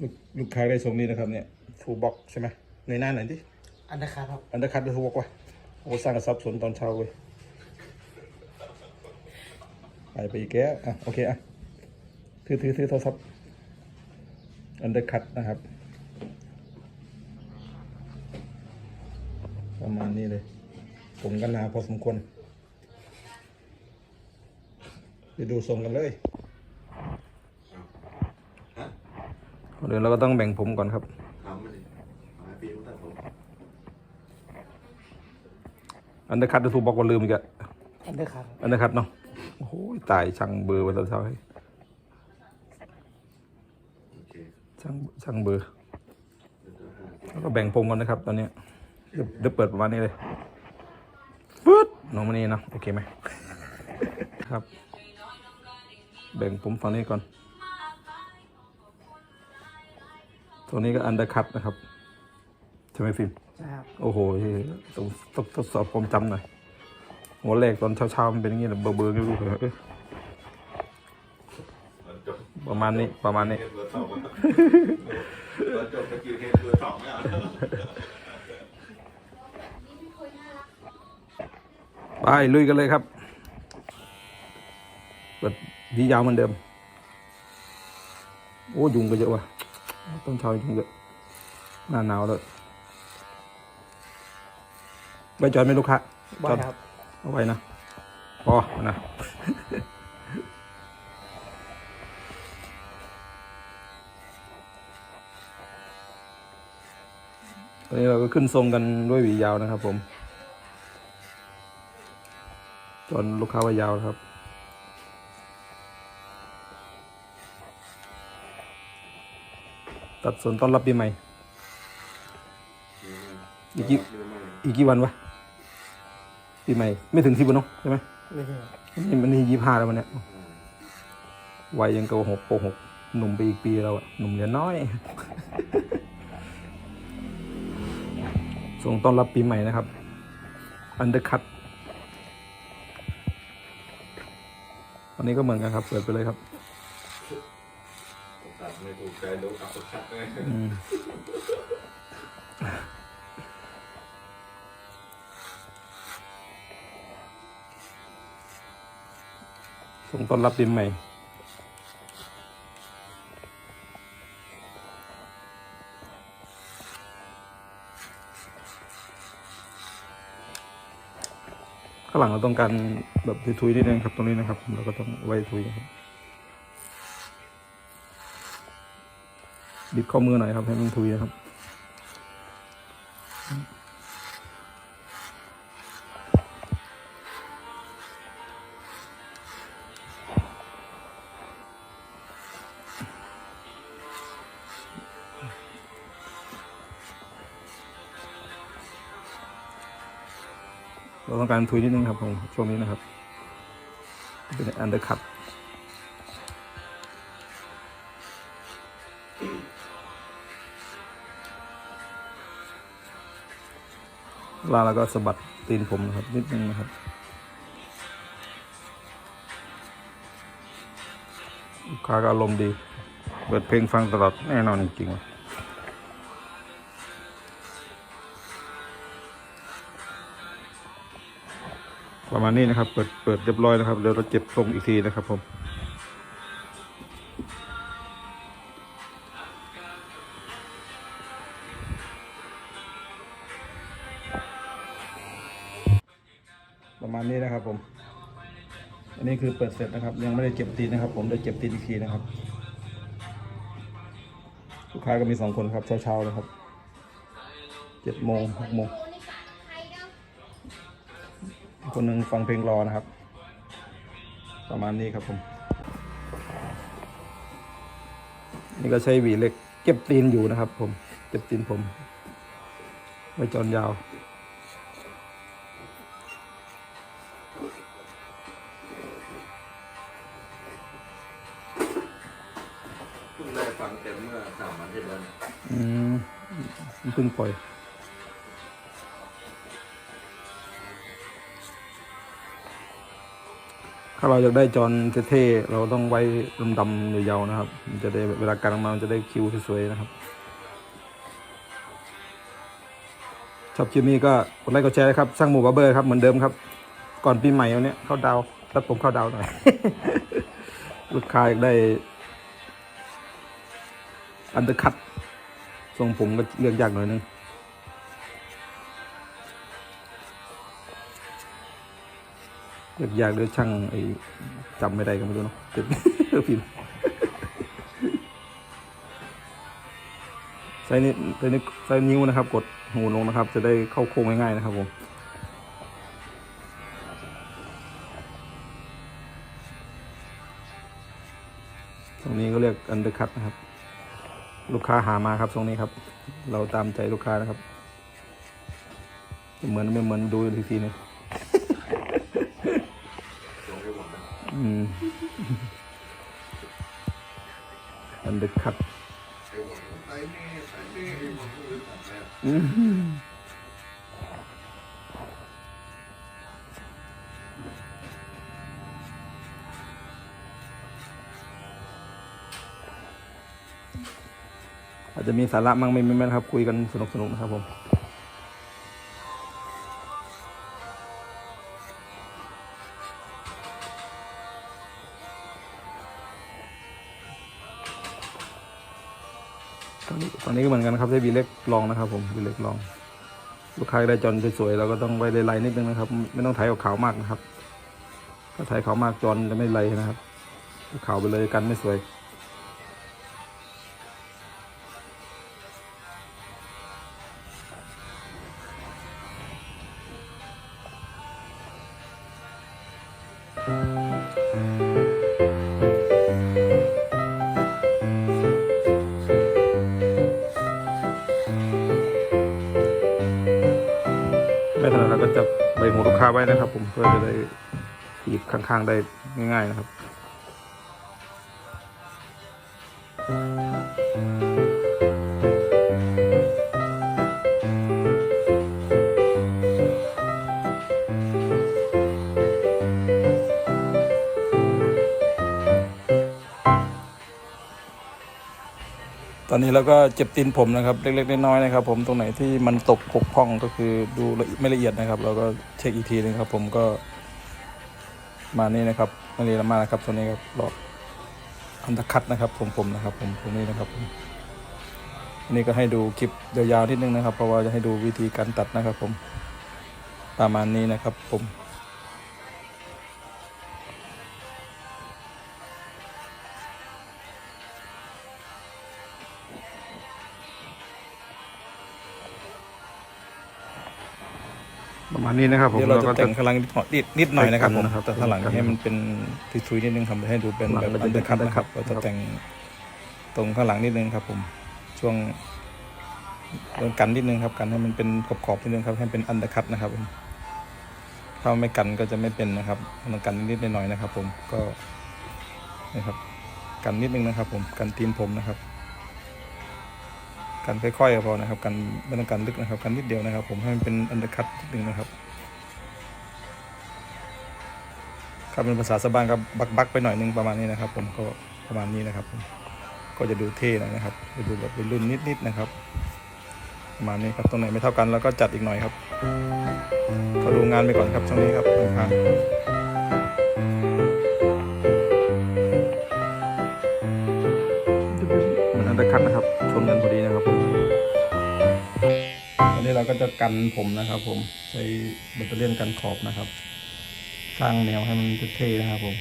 ลูกลูกค้าได้ทรงนี้นะครับเนี่ยฟูบ็อกใช่ไหมในหน้าไหนดิอันนะครับครับอันเดอร์คัตหรือฟูบ็อกวะโอ้สร้างกระซับสนตอนเช้าเว้ยไปไปอีกแกะอะโอเคอะถือถือถือโทรศัพท์อันเดอร์คัตนะครับ ประมาณนี้เลย ผมกันหนาพอสมควร ไปดูทรงกันเลย เดี๋ยวเราก็ต้องแบ่งผมก่อนครับอันเดอร์คัตหรือฟูบ็อกก็ลืมอีกอะอันเดอร์ครับอันนะครับเนาะโอ้โหตายช่างเบอร์วันเช้าให้ช่างช่างเบอร์แล้วก็แบ่งผมก่อนนะครับ ตอนนี้เดี๋ยวเดี๋ยวเปิดประมาณนี้เลยปึ๊ดน้องมานี่นะโอเคไหมครับ แบ่งผมฝั่งนี้ก่อน ตรงนี้ก็อันเดอร์คัตนะครับ ใช่ไหมฟิล์มใช่ครับ โอ้โหต้องต้องทดสอบความจำหน่อยหัวแรกตอนเช้าๆมันเป็นอย่างนี้แหละเบอร์เบอร์ไม่รู้เหรอเอ้ยตอนจบประมาณนี้ประมาณนี้เฮดเบอร์สองอะตอนจบสกิลเฮดเบอร์สองไม่เอาไปลุยกันเลยครับเปิดวียาวเหมือนเดิม โอ้ยุงก็เยอะว่ะ ต้นเช้ายุงเยอะหน้าหนาวเลยใบจอยไหม่ลูกค้าบอจยอดครับ เอาไว้นะ พอนะ ตอนนี้เราก็ขึ้นทรงกันด้วยหวียาวนะครับผม จนลูกค้าว่ายาวนะครับ ตัดส่วนต้อนรับปีใหม่ อีกกี่อีกกี่วันวะปีใหม่ ไม่ถึงสิบวันเนาะใช่ไหมไม่ใช่นี่มันที่ยี่ห้าแล้ววันเนี้ยวัยยังโกหกโกหกหนุ่มไปอีกปีแล้วอะหนุ่มเหลือน้อย ส่งต้อนรับปีใหม่นะครับ อันเดอร์คัตวันนี้ก็เหมือนกันครับ เปิดไปเลยครับ ตัดไม่ถูกใจโดนอัปคัดเลยอืมส่งต้อนรับปีใหม่ข้างหลังเราต้องการแบบทุยๆนิดนึงครับตรงนี้นะครับ เราก็ต้องไว้ทุยครับ บิดข้อมือหน่อยครับให้มันทุยนะครับเราต้องการทุยนิดนึงครับผมช่วงนี้นะครับ เป็นอันเดอร์คัต ลาแล้วก็สะบัดตีนผมนะครับ นิดนึงนะครับ ลูกค้าก็อารมณ์ดี เปิดเพลงฟังตลอดแน่นอนจริงๆว่ะประมาณนี้นะครับ เปิด เปิดเรียบร้อยนะครับ เดี๋ยวเราเจ็บทรงอีกทีนะครับผม มาณนี้นะครับผม อันนี้คือเปิดเสร็จนะครับ ยังไม่ได้เจ็บตีนนะครับ ผมได้เจ็บตีนอีกทีนะครับ ลูกค้าก็มีสองคนครับเช้าๆนะครับเจ็ดโมงหกโมงคนหนึ่งฟังเพลงรอนะครับ ประมาณนี้ครับผม นี่ก็ใช้หวีเหล็ก เก็บตีนอยู่นะครับ ผม เก็บตีนผม ไว้จอนยาว ปล่อย ถ้าเราอยากได้จอนเท่ๆเราต้องไว้ดำๆยาวๆนะครับ มันจะได้เวลาการมามันจะได้คิวสวยๆนะครับ ชอบคลิปนี้ก็กดไลค์กดแชร์นะครับสร้างหมู่บาเบอร์ครับเหมือนเดิมครับ ก่อนปีใหม่วันนี้เข้าดาวน์ตัดผมเข้าดาวหน่อย ลูกค้าอยากได้อันเดอร์คัต ทรงผมก็เลือกยากหน่อยนึงเลือกยากเลือกช่างไอ้จำไม่ได้ก็ไม่รู้เนาะติดพิมพ์ใส่นิ้วใส่นิ้วใส่นิ้วนะครับ กดหูลงนะครับ จะได้เข้าโค้งง่ายๆนะครับผมตรงนี้ก็เรียกอันเดอร์คัตนะครับ ลูกค้าหามาครับตรงนี้ครับ เราตามใจลูกค้านะครับ เหมือนไม่เหมือนดูทีทีนะอืมอันเด็กขัดอืม จะมีสาระมั่งไม่ไม่นะครับ คุยกันสนุกสนุกนะครับผมตอนนี้ตอนนี้ก็เหมือนกันครับได้วีเล็กลองนะครับ ผมวีเล็กลอง ลูกค้าได้จอนสวยๆเราก็ต้องไว้ไลน์นิดนึงนะครับ ไม่ต้องถ่ายออกขาวมากนะครับ ถ้าถ่ายขาวมากจอนจะไม่ไลนะครับขาวไปเลยกันไม่สวย คาไว้นะครับ ผมเพื่อจะได้หยิบข้างๆได้ง่ายๆนะครับ ตอนนี้เราก็เจ็บตีนผมนะครับ เล็กๆน้อยๆนะครับ ผมตรงไหนที่มันตกปกพ่องก็คือดูละไม่ละเอียดนะครับเราก็เช็คอีกทีนึงครับ ผมก็ มานี่นะครับมาเรียนมานะครับตัวนี้ครับหลอกอันตะคัดนะครับ ผมผมนะครับ ผมตรงนี้นะครับผมอันนี้ก็ให้ดูคลิปยาวๆนิดนึงนะครับ เพราะว่าจะให้ดูวิธีการตัดนะครับ ผมประมาณนี้นะครับ ผม ประมาณนี้นะครับผมเดี๋ยวเราจะก็แต่งข้างหลังนิดหน่อยนิดนิดหน่อยนะครับผมนะครับแต่ข้างหลังให้มันเป็นทุยๆนิดนึงทำให้ดูเป็นแบบข้างหลังอันเดอร์คัตนะครับเป็นเรา undercut จะแต่งตรงข้างหลังนิดนึงครับ ผมช่วงเรื่องกันนิดนึงครับกันให้มันเป็นขอบๆนิดนึงครับให้เป็นอันเดอร์คัตนะครับผมถ้าไม่กันก็จะไม่เป็นนะครับต้องกันนิดๆหน่อยๆนะครับ ผมก็นะครับกันนิดนึงนะครับ ผมกันตีนผมนะครับ กันค่อยๆก็พอนะครับกันไม่ต้องกันลึกนะครับกันนิดเดียวนะครับ ผมให้มันเป็นอันเดอร์คัตนิดนึงนะครับครับเป็นภาษาสะบ้านก็บักบักๆไปหน่อยนึงประมาณนี้นะครับ ผมก็ประมาณนี้นะครับผมก็จะดูเท่หน่อยนะครับจะดูแบบเป็นรุ่นนิดๆนะครับ ประมาณนี้ครับตรงไหนไม่เท่ากันแล้วก็จัดอีกหน่อยครับก็ดูงานไปก่อนครับช่วงนี้ครับนะค เหมือนอันเดอร์คัตนะครับ ชนกันพอดีนะครับผมตอนนี้เราก็จะกันผมนะครับ ผมใช้แบตเตอรี่ยนกันขอบนะครับ สร้างแนวให้มันเท่ๆนะครับ ผม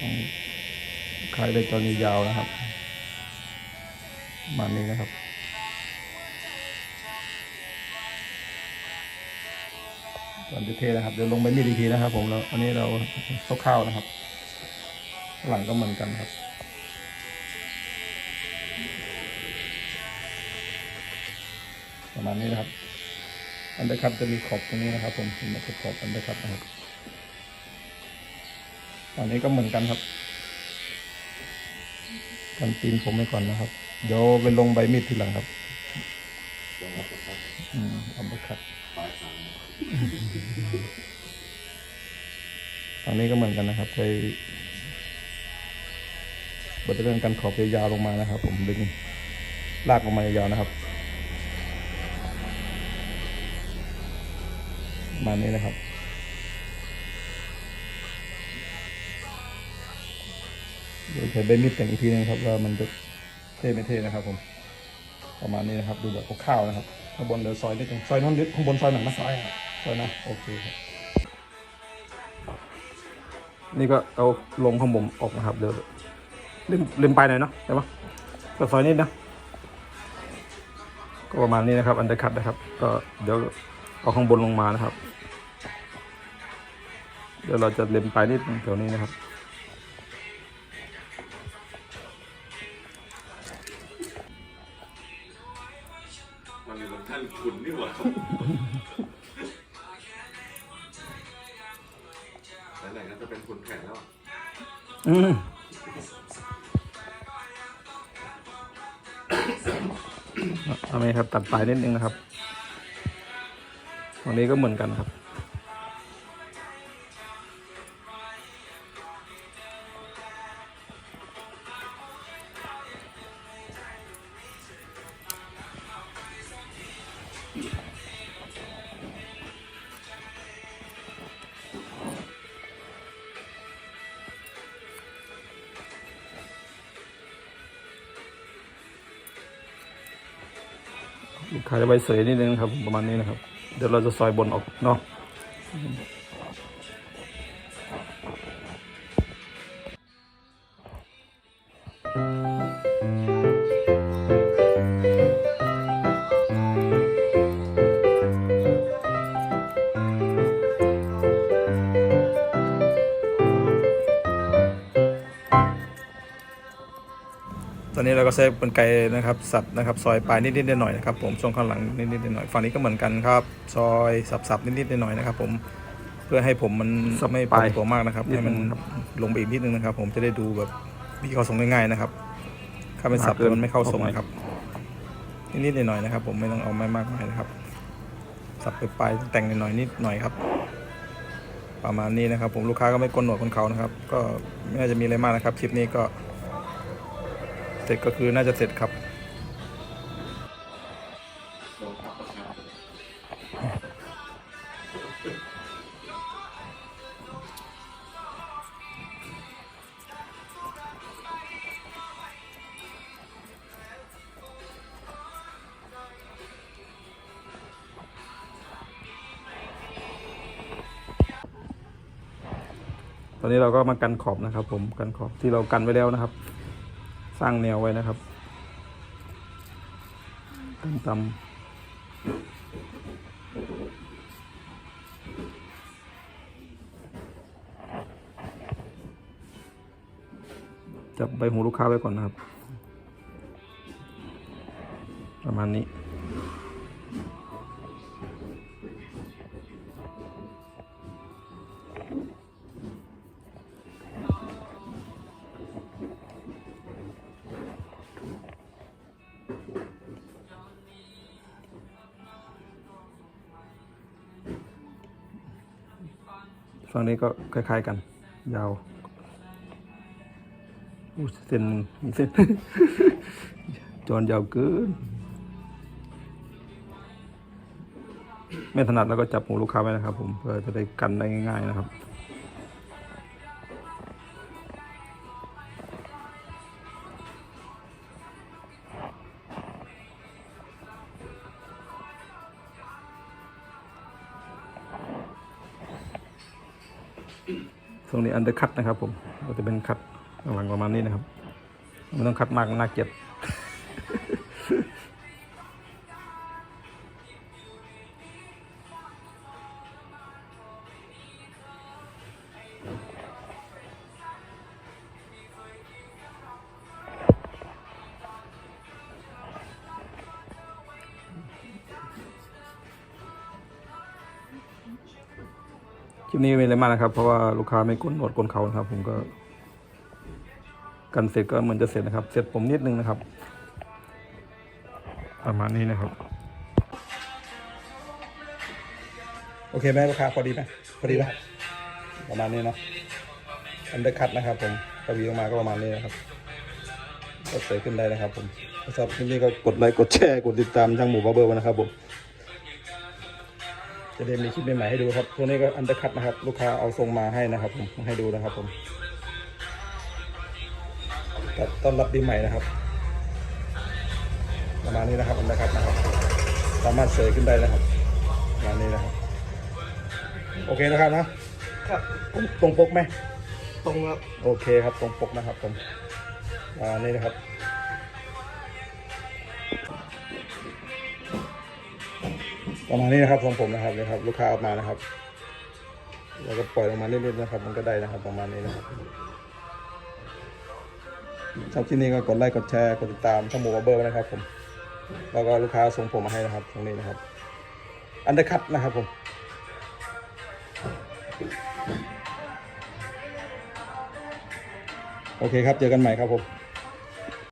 ต้องคลายได้ตอนยาวๆนะครับมานี้นะครับก่อนจะเทนะครับเดี๋ยวลงไปมีดอีกทีนะครับ ผมแล้วอันนี้เราคร่าวๆนะครับหลังก็เหมือนกันครับ ประมาณนี้นะครับ อันเดอร์คัตจะมีขอบตรงนี้นะครับ ผมเป็นแบบขอบอันเดอร์คัตนะครับอันนี้ก็เหมือนกันครับกันตีนผมไปก่อนนะครับ เดี๋ยวไปลงใบมีดทีหลังครับอืมอันเดอร์คัตฝั่งนี้นี้ก็เหมือนกันนะครับใช้บัตเตอร์กันขอบยาวลงมานะครับ ผมดึงลากลงมายาวนะครับ ประมาณนี้นะครับ เดี๋ยวใช้ใบมีดแต่งอีกทีนึงครับว่ามันจะเท่ไม่เท่นะครับ ผม ประมาณนี้นะครับ ดูแบบคร่าวๆนะครับข้างบนเดี๋ยวซอยนิดนึงซอยน้องนิดข้างบนซอยหนังนะซอยซอยนะโอเคครับนี่ก็เอาลงข้างบนออกนะครับเดี๋ยวเล่มเล่มไปหน่อยเนาะใช่ปะก็ซอยนิดนะก็ประมาณนี้นะครับ อันเดอร์คัตนะครับ ก็เดี๋ยวเอาข้างบนลงมานะครับ เดี๋ยวเราจะเล็มไปนิดนึงแถวนี้นะครับมันเป็นของท่านคุณนี่หว่าไหนๆก็จะเป็นคุณแข่งแล้วอะอืมทำไมครับตัดปลายนิดนึงนะครับ วันนี้ก็เหมือนกันครับ ขาจะใบเสยนิดนึงครับ ประมาณนี้นะครับ เดี๋ยวเราจะซอยบนออกเนาะ นนี้เราก็ใช้เป็นไกรนะครับสับนะครับซอยปลายนิดๆหน่อยๆนะครับผมช่วงข้างหลังนิดๆหน่อยๆฝั่งนี้ก็เหมือนกันครับซอยสับๆนิดๆหน่อยๆนะครับผมเพื่อให้ผมมันไม่ปลาย ตัวมากนะครับให้มันลงไปอีกนิดนึงนะครับ ผมจะได้ดูแบบมีเข้าทรงง่ายๆนะครับถ้าเป็นสับแล้วมันไม่เข้าทรงนะครับนิดๆหน่อยๆนะครับ ผมไม่ต้องเอาไม่มากมายนะครับ สับไปปลายแต่งหน่อยๆนิดหน่อยครับ ประมาณนี้นะครับ ผมลูกค้าก็ไม่กลหนวดคนเขานะครับ ก็ไม่น่าจะมีอะไรมากนะครับคลิปนี้ก็ เสร็จก็คือน่าจะเสร็จครับตอนนี้เราก็มากันขอบนะครับ ผมกันขอบที่เรากันไว้แล้วนะครับ สร้างแนวไว้นะครับกันตำจับใบหูลูกค้าไว้ก่อนนะครับ ประมาณนี้ ฝั่งนี้ก็คล้ายๆกัน ยาวอู้เส้นมีเส้น จอนยาวเกิน ไม่ถนัดแล้วก็จับหูลูกค้าไว้นะครับ ผมเพื่อจะได้กันได้ง่าย ๆ นะครับ ตรงนี้อันเดอร์คัตนะครับผมก็จะเป็นคัตหลังประมาณนี้นะครับไม่ต้องคัดมากนน่าเกลียด คลิปนี้ไม่อะไรมากนะครับ เพราะว่าลูกค้าไม่กลหนวดกลเขานะครับ ผมก็ กันเสร็จก็เหมือนจะเสร็จนะครับ เสร็จผมนิดนึงนะครับ ประมาณนี้นะครับ โอเคไหมลูกค้าพอดีไหมพอดีไหมประมาณนี้เนาะอันเดอร์คัตนะครับ ผมกระวีออกมาก็ประมาณนี้นะครับก็เสยขึ้นได้นะครับ ผมถ้าชอบคลิปนี้ก็กดไลค์กดแชร์กดติดตามช่างหมูบาเบอร์นะครับผม จะได้มีคลิปใหม่ๆให้ดูครับตัวนี้ก็อันเดอร์คัตนะครับ ลูกค้าเอาทรงมาให้นะครับผมมาให้ดูนะครับผมก็ต้อนรับปีใหม่นะครับ ประมาณนี้นะครับอันเดอร์คัตนะครับ สามารถเสยขึ้นได้นะครับประมาณนี้นะครับ โอเคนะครับนะครับตรงปกไหมตรงครับโอเคครับตรงปกนะครับผมอ่านี่นะครับ ประมาณนี้นะครับทรงผมนะครับนี่ครับ ลูกค้าเอามานะครับแล้วก็ปล่อยลงมาเรื่อยๆนะครับ มันก็ได้นะครับ ประมาณนี้นะครับชอบที่นี่ก็กดไลค์กดแชร์กดติดตามช่องหมูบาร์เบอร์นะครับ ผม แล้วก็ลูกค้าส่งผมมาให้นะครับ ตรงนี้นะครับ อันเดอร์คัตนะครับผมโอเคครับ เจอกันใหม่ครับผม